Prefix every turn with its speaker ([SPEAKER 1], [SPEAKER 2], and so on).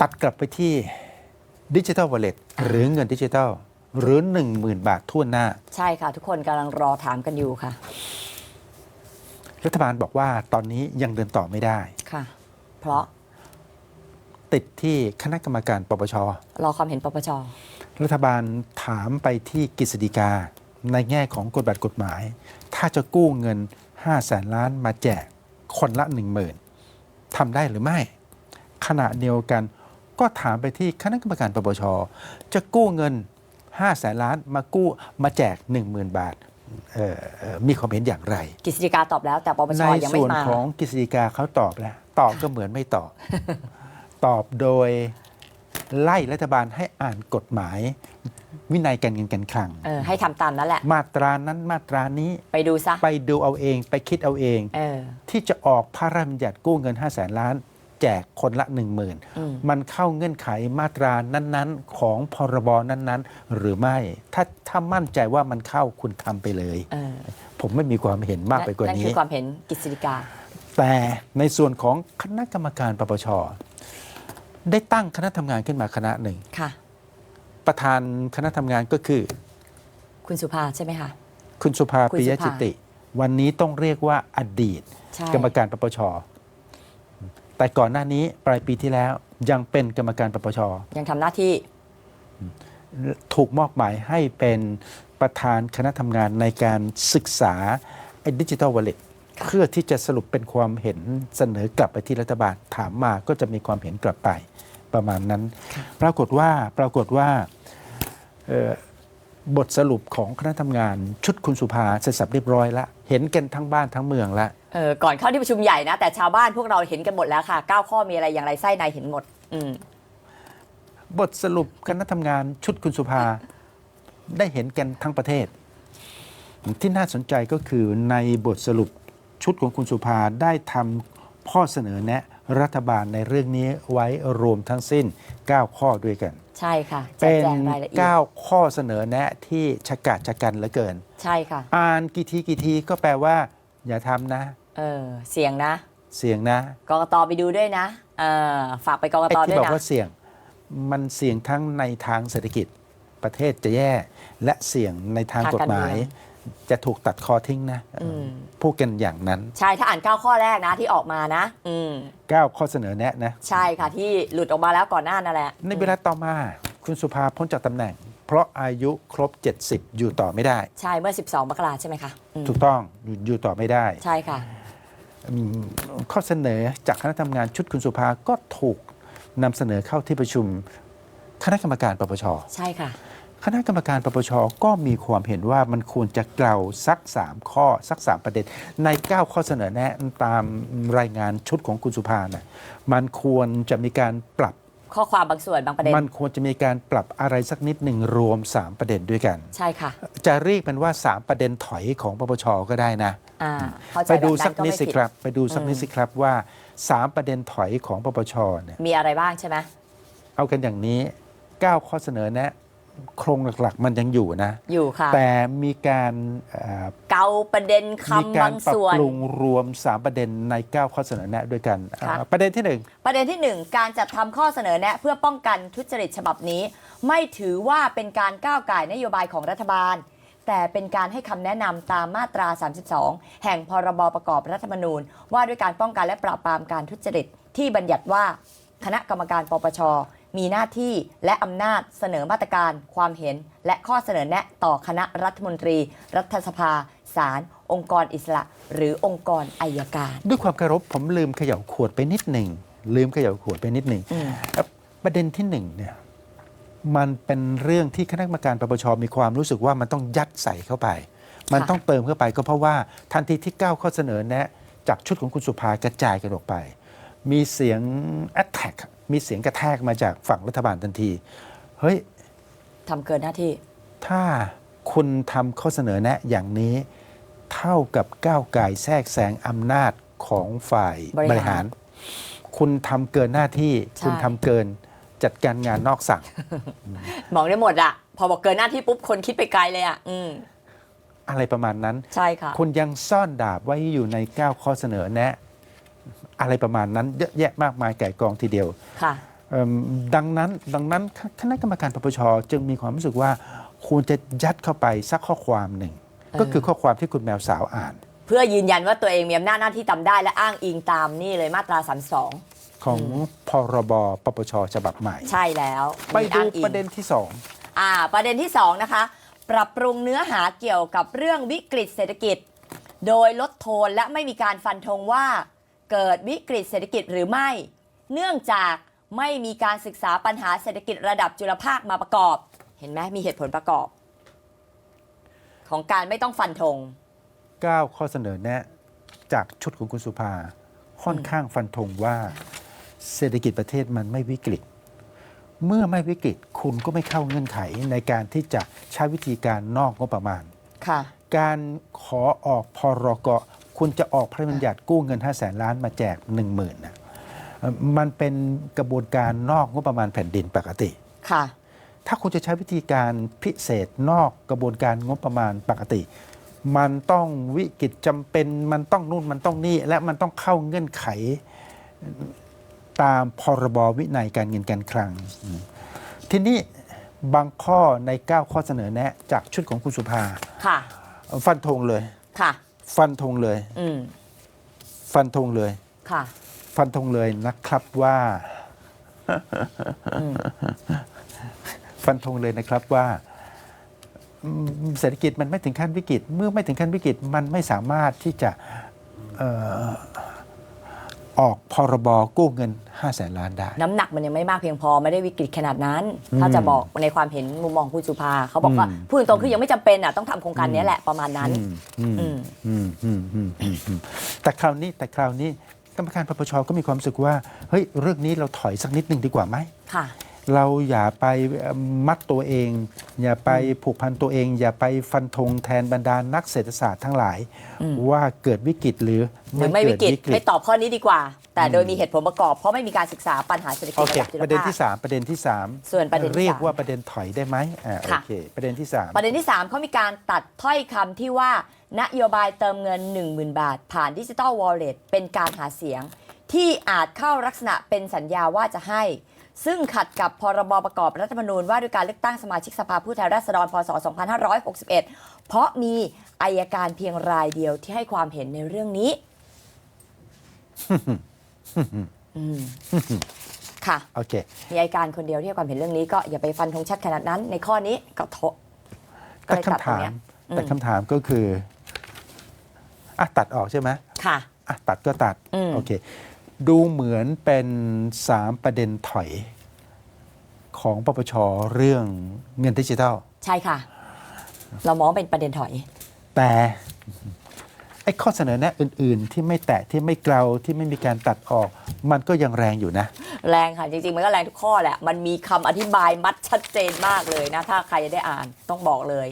[SPEAKER 1] ตัดกลับไปที่ดิจิทัลวอลเล็ตหรือเงินดิจิทัลหรือ 10,000 บาททั่วหน้า
[SPEAKER 2] ใช่ค่ะ ทุกคนกำลังรอถามกันอยู่ค่ะ
[SPEAKER 1] รัฐบาลบอกว่าตอนนี้ยังเดินต่อไม่ได้
[SPEAKER 2] ค่ะ เพราะ
[SPEAKER 1] ติดที่คณะกรรมการปปช
[SPEAKER 2] รอความเห็นปปช
[SPEAKER 1] รัฐบาลถามไปที่กฤษฎีกาในแง่ของกฎบัตรกฎหมาย ถ้าจะกู้เงิน5แสนล้านมาแจกคนละ 1 0,000ทำได้หรือไม่ ขณะเดียวกัน ก็ถามไปที่คณะกรรมการปปชจะกู้เงิน5แสนล้านมากู้มาแจก 10,000 บาทเอ่อเอ่อมีความเห็นอย่างไร
[SPEAKER 2] กฤษฎีกาตอบแล้วแต่ปปช
[SPEAKER 1] ใน
[SPEAKER 2] ยังไม่
[SPEAKER 1] ส่วน
[SPEAKER 2] มา
[SPEAKER 1] ของกฤษฎีกาเขาตอบแล้ว ตอบก็เหมือนไม่ตอบ ตอบโดยไล่รัฐบาลให้อ่านกฎหมายวินัยการเงินการคลัง
[SPEAKER 2] เออให้ทำตามนั้นแหละ
[SPEAKER 1] มาตรานั้นมาตรานี้
[SPEAKER 2] ไปดูซะ
[SPEAKER 1] ไปดูเอาเอง ไปคิดเอาเอง
[SPEAKER 2] เออ
[SPEAKER 1] ที่จะออกพระราชบัญญัติกู้เงิน5 0 0แสนล้าน แจกคนละ 1 0,000
[SPEAKER 2] อืม
[SPEAKER 1] มันเข้าเงื่อนไขมาตรานั้นๆ ของพรบนั้นๆ หรือไม่ ถ้าถ้ามั่นใจว่ามันเข้าคุณทำไปเลย
[SPEAKER 2] เออ
[SPEAKER 1] ผมไม่มีความเห็นมากไปกว่า
[SPEAKER 2] นั่น
[SPEAKER 1] นี้
[SPEAKER 2] คือความเห็นกฤษฎีกา
[SPEAKER 1] แต่ในส่วนของคณะกรรมการปปชได้ตั้งคณะทำงานขึ้นมาคณะหนึ่ง
[SPEAKER 2] ค่ะ
[SPEAKER 1] ประธานคณะทำงานก็คือ
[SPEAKER 2] คุณสุภาใช่ไหมคะ
[SPEAKER 1] คุณสุภา
[SPEAKER 2] คุณ
[SPEAKER 1] ปิย
[SPEAKER 2] สุภา
[SPEAKER 1] จิติ วันนี้ต้องเรียกว่าอดีต
[SPEAKER 2] ใช่
[SPEAKER 1] กรรมการปปช แต่ก่อนหน้านี้ปลายปีที่แล้วยังเป็นกรรมการปปช
[SPEAKER 2] ยังทำหน้าที่
[SPEAKER 1] ถูกมอบหมายให้เป็นประธานคณะทำงานในการศึกษาดิจิทัลวอลเล็ต
[SPEAKER 2] ค่ะ
[SPEAKER 1] เพื่อที่จะสรุปเป็นความเห็นเสนอกลับไปที่รัฐบาลถามมาก็จะมีความเห็นกลับไปประมาณนั้น ปรากฏว่าปรากฏว่าเอ่อบทสรุปของคณะทำงานชุดคุณสุภาเสร็จสับเรียบร้อยแล้วเห็นกันทั้งบ้านทั้งเมืองแล้ว
[SPEAKER 2] เออก่อนเข้าที่ประชุมใหญ่นะ แต่ชาวบ้านพวกเราเห็นกันหมดแล้วค่ะเก้าข้อมีอะไรอย่างไรไส้ในเห็นหมด อืม
[SPEAKER 1] บทสรุปคณะทำงานชุดคุณสุภา ได้เห็นกันทั้งประเทศ ที่น่าสนใจก็คือในบทสรุปชุดของคุณสุภาได้ทำข้อเสนอแนะรัฐบาลในเรื่องนี้ไว้รวมทั้งสิ้น 9 ข้อด้วยกัน
[SPEAKER 2] ใช่ค่ะแจ
[SPEAKER 1] เป็
[SPEAKER 2] ก
[SPEAKER 1] น
[SPEAKER 2] แจงรายละเอียด
[SPEAKER 1] 9ข้อเสนอแนะที่ชะกาจชะกันเหลือเกิน
[SPEAKER 2] ใช่ค่ะ
[SPEAKER 1] อ่านกี่ทีกี่ทีก็แปลว่า อย่าทำนะ
[SPEAKER 2] เออเสียงนะ
[SPEAKER 1] เสี่ยงนะ
[SPEAKER 2] กกตไปดูด้วยนะเออฝากไปกก
[SPEAKER 1] ไอ้
[SPEAKER 2] ต
[SPEAKER 1] ที่
[SPEAKER 2] ด้วย
[SPEAKER 1] บอก
[SPEAKER 2] นะ
[SPEAKER 1] ว่าเสี่ยงมันเสี่ยงทั้งในทางเศรษฐกิจประเทศจะแย่ และเสี่ยงในทางกฎหมาย จะถูกตัดคอทิ้งนะ
[SPEAKER 2] อืม
[SPEAKER 1] พูดกันอย่างนั้น
[SPEAKER 2] ใช่ถ้าอ่านเก้าข้อแรกนะที่ออกมานะ อืม
[SPEAKER 1] 9 ข้อเสนอแนะนะ
[SPEAKER 2] ใช่ค่ะที่หลุดออกมาแล้วก่อนหน้านั่นแหละ
[SPEAKER 1] ในเวลาต่อมาคุณสุภาพ้นจากตำแหน่ง เพราะอายุครบ 70 อยู่ต่อไม่ได้
[SPEAKER 2] ใช่เมื่อ 12มกราใช่ไหมคะอืม
[SPEAKER 1] ถูกต้องอยู่อยู่ต่อไม่ได้
[SPEAKER 2] ใช่ค่ะ
[SPEAKER 1] อืม ข้อเสนอจากคณะทำงานชุดคุณสุภาก็ถูกนำเสนอเข้าที่ประชุมคณะกรรมการปปช
[SPEAKER 2] ใช่ค่ะ
[SPEAKER 1] คณะกรรมการปปชก็มีความเห็นว่ามันควรจะเกลาสัก 3 ข้อสัก 3 ประเด็น ใน 9 ข้อเสนอแนะตามรายงานชุดของคุณสุภานะมันควรจะมีการปรับ
[SPEAKER 2] ข้อความบางส่วนบางประเด็น
[SPEAKER 1] มันควรจะมีการปรับอะไรสักนิดหนึ่งรวม 3 ประเด็นด้วยกัน
[SPEAKER 2] ใช่ค่ะ
[SPEAKER 1] จะเรียกมันว่า 3 ประเด็นถอยของปปชก็ได้นะ
[SPEAKER 2] อ่าเข้าใจ
[SPEAKER 1] ไป
[SPEAKER 2] แบบ
[SPEAKER 1] ดู
[SPEAKER 2] นั้
[SPEAKER 1] สัก
[SPEAKER 2] นก็
[SPEAKER 1] นิด
[SPEAKER 2] ไม่
[SPEAKER 1] สิ
[SPEAKER 2] ผิด
[SPEAKER 1] ครับ ไปดูสักนิด
[SPEAKER 2] อืม
[SPEAKER 1] สิครับว่า 3 ประเด็นถอยของปปชเนี่ย
[SPEAKER 2] มีอะไรบ้างใช่ไหม
[SPEAKER 1] เอากันอย่างนี้ 9 ข้อเสนอแนะ โครงหลักๆ มันยังอยู่นะ
[SPEAKER 2] อยู่ค่ะ
[SPEAKER 1] แต่มีการเอ่อ
[SPEAKER 2] เกาประเด็น
[SPEAKER 1] มี
[SPEAKER 2] คำ
[SPEAKER 1] กา
[SPEAKER 2] บารง
[SPEAKER 1] ปรับ
[SPEAKER 2] ส่วน
[SPEAKER 1] ปรุงรวม 3 ประเด็นใน 9 ข้อเสนอแนะด้วยกัน
[SPEAKER 2] ค่ะ
[SPEAKER 1] อ่าประเด็นที่
[SPEAKER 2] ประเด็นที่ 1 การจัดทำข้อเสนอแนะ เพื่อป้องกันทุจริตฉบับนี้ ไม่ถือว่าเป็นการก้าวไก่ายนโยบายของรัฐบาล แต่เป็นการให้คำแนะนำตามมาตรา 32 แห่งพรบประกอบรัฐธรรมนูญ ว่าด้วยการป้องกันและปราบปรามการทุจริต ที่บัญญัติว่าคณะกรรมการปปช มีหน้าที่และอำนาจเสนอมาตรการ ความเห็น และข้อเสนอแนะต่อคณะรัฐมนตรี รัฐสภาศาลองค์กรอิสระ หรือองค์กรอายการ
[SPEAKER 1] 1ด้วยความเคารพผมลืมเขย่าขวดไปนิดหนึ่งลืมเขย่าขวดไปนิดหนึ่ง
[SPEAKER 2] อืม
[SPEAKER 1] เอ่อประเด็นที่หนึ่งเนี่ย มันเป็นเรื่องที่คณะกรรมการปปชมีความรู้สึกว่ามันต้องยัดใส่เข้าไป มันต้องเติมเข้าไปก็เพราะว่าทันทีที่ก้าวข้อเสนอแนะจากชุดของคุณสุภากระจายกันออกไป มีเสียง attack มีเสียงกระแทกมาจากฝั่งรัฐบาลทันที เฮ้ย
[SPEAKER 2] ทำเกินหน้าที่
[SPEAKER 1] ถ้าคุณทำข้อเสนอแนะอย่างนี้ เท่ากับก้าวไก่ายแทรกแซงอำนาจของฝ่าย
[SPEAKER 2] บบริ
[SPEAKER 1] ริ
[SPEAKER 2] หา
[SPEAKER 1] หารรคุณทำเกินหน้าที่
[SPEAKER 2] ใช่
[SPEAKER 1] คุณทำเกิน จัดการงานนอกสั่ง
[SPEAKER 2] มองได้หมดอะพอบอกเกินหน้าที่ปุ๊บคนคิดไปไกลเลยอะอืม
[SPEAKER 1] อะไรประมาณนั้น
[SPEAKER 2] ใช่ค่ะ
[SPEAKER 1] คุณยังซ่อนดาบไว้อยู่ใน9ข้อเสนอแนะ อะไรประมาณนั้นเยอะแยะมากมายไก่กองทีเดียว
[SPEAKER 2] ค่ะ
[SPEAKER 1] เอิ่มดังนั้นดังนั้นคคณะกรรมการปปชจึงมีความรู้สึกว่าควรจะยัดเข้าไปสักข้อความหนึ่ง ก็คือข้อความที่คุณแมวสาวอ่าน
[SPEAKER 2] เพื่อยืนยันว่าตัวเองมีอำนาจหน้าที่ทำได้และอ้างอิงตามนี่เลยมาตรา 32
[SPEAKER 1] ของพรบปปชฉบับใหม่
[SPEAKER 2] ใช่แล้ว
[SPEAKER 1] ไป
[SPEAKER 2] มี
[SPEAKER 1] ดู
[SPEAKER 2] อ้างอิง
[SPEAKER 1] ประเด็นที่สอง
[SPEAKER 2] อ่า ประเด็นที่2นะคะ ปรับปรุงเนื้อหาเกี่ยวกับเรื่องวิกฤตเศรษฐกิจ โดยลดโทนและไม่มีการฟันธงว่า เกิดวิกฤตเศรษฐกิจหรือไม่ เนื่องจากไม่มีการศึกษาปัญหาเศรษฐกิจระดับจุลภาคมาประกอบ เห็นไหมมีเหตุผลประกอบ ของการไม่ต้องฟันธง
[SPEAKER 1] 9 ข้อเสนอแนะ จากชุดของคุณสุภา ค่อนข้างฟันธงว่า เศรษฐกิจประเทศมันไม่วิกฤต เมื่อไม่วิกฤตคุณก็ไม่เข้าเงื่อนไขในการที่จะใช้วิธีการนอกงบประมาณ
[SPEAKER 2] ค่ะ
[SPEAKER 1] การขอออกพรกคุณจะออกพระราชบัญญัติกู้เงิน 5 0 0แสนล้านมาแจก 1 0,000นะเอ่อมันเป็นกระบวนการนอกงบประมาณแผ่นดินปกติ
[SPEAKER 2] ค่ะ
[SPEAKER 1] ถ้าคุณจะใช้วิธีการพิเศษนอกกระบวนการงบประมาณปกติ มันต้องวิกฤตจำเป็นมันต้องนู่นมันต้องนี่และมันต้องเข้าเงื่อนไข ตามพรบวินัยการเงินการคลัง ทีนี้บางข้อใน 9 ข้อเสนอแนะ จากชุดของคุณสุภา
[SPEAKER 2] ค่ะ
[SPEAKER 1] ฟันธงเลย
[SPEAKER 2] ค่ะ
[SPEAKER 1] ฟันธงเลย
[SPEAKER 2] อืม
[SPEAKER 1] ฟันธงเลย
[SPEAKER 2] ค่ะ
[SPEAKER 1] ฟันธงเลยนะครับว่า ฟันธงเลยนะครับว่าอืมเศรษฐกิจมันไม่ถึงขั้นวิกฤต เมื่อไม่ถึงขั้นวิกฤตมันไม่สามารถที่จะเอ่อ ออกพรบกู้เงิน 5 0 0แสนล้านได้
[SPEAKER 2] น้ำหนักมันยังไม่มากเพียงพอไม่ได้วิกฤตขนาดนั้น ถ้าจะบอกในความเห็นมุมมองคุณสุภาเขาบอกว่า
[SPEAKER 1] อืม
[SPEAKER 2] พูดตรงๆคือยังไม่จำเป็นอะต้องทำโครงการนี้แหละประมาณนั้น
[SPEAKER 1] อืมอืม
[SPEAKER 2] อืม
[SPEAKER 1] อืมอืมอืมอืมอืมแต่คราวนี้แต่คราวนี้กรรมการปปชก็มีความรู้สึกว่า เฮ้ย เรื่องนี้เราถอยสักนิดหนึ่งดีกว่าไหม
[SPEAKER 2] ค่ะ
[SPEAKER 1] เราอย่าไปเอ่อมัดตัวเอง อย่าไปผูกพันตัวเอง อย่าไปฟันธงแทนบรรดานักเศรษฐศาสตร์ทั้งหลาย ว่าเกิดวิกฤตหรือ
[SPEAKER 2] หรือไม่วิกฤต
[SPEAKER 1] เให้
[SPEAKER 2] ตอบข้อนี้ดีกว่า แต่โดยมีเหตุผลประกอบเพราะไม่มีการศึกษาปัญหาเศรษฐกิ
[SPEAKER 1] โอ
[SPEAKER 2] จ
[SPEAKER 1] เค
[SPEAKER 2] ระดับจุล
[SPEAKER 1] ประเด็น
[SPEAKER 2] ภาค
[SPEAKER 1] ที่ 3 ประเด็นที่ 3
[SPEAKER 2] ส่วนประเด็นที่
[SPEAKER 1] เรียก
[SPEAKER 2] สาม
[SPEAKER 1] ว่าประเด็นถอยได้ไหมอ่าโอ
[SPEAKER 2] ค่ะ
[SPEAKER 1] เคประเด็นที่ 3
[SPEAKER 2] ประเด็นที่ 3เขามีการตัดถ้อยคำที่ว่านโยบายเติมเงิน 10,000 บาท ผ่านดิจิ t a ลวอลเล็ตเป็นการหาเสียง ที่อาจเข้าลักษณะเป็นสัญญาว่าจะให้ ซึ่งขัดกับพรบประกอบรัฐธรรมนูญว่าด้วยการเลือกตั้งสมาชิกสภาผู้แทนราษฎรพศ 2561 เพราะมีอายการเพียงรายเดียวที่ให้ความเห็นในเรื่องนี้อืมค่ะ
[SPEAKER 1] โอเค
[SPEAKER 2] มีอายการคนเดียวที่ให้ความเห็นเรื่องนี้ก็อย่าไปฟันธงชัดขนาดนั้น ในข้อนี้ก็โทษก็
[SPEAKER 1] แต่
[SPEAKER 2] เลยตัด
[SPEAKER 1] คำ
[SPEAKER 2] ตรง
[SPEAKER 1] ถาม
[SPEAKER 2] เนี้ย
[SPEAKER 1] แต่คำถามก็คืออะตัดออกใช่ไหม
[SPEAKER 2] ค่ะ
[SPEAKER 1] อะตัดก็ตัด
[SPEAKER 2] อืม
[SPEAKER 1] โอเค ดูเหมือนเป็น 3 ประเด็นถอยของปปชเรื่องเงินดิจิทัล
[SPEAKER 2] ใช่ค่ะ เรามองเป็นประเด็นถอย
[SPEAKER 1] แต่ไอ้ข้อเสนอแนะอื่น ๆ ที่ไม่แตะที่ไม่เกลาที่ไม่มีการตัดออก มันก็ยังแรงอยู่นะ
[SPEAKER 2] แรงค่ะ จริง ๆ มันก็แรงทุกข้อแหละ มันมีคำอธิบายมัดชัดเจนมากเลยนะ ถ้าใครจะได้อ่านต้องบอกเลย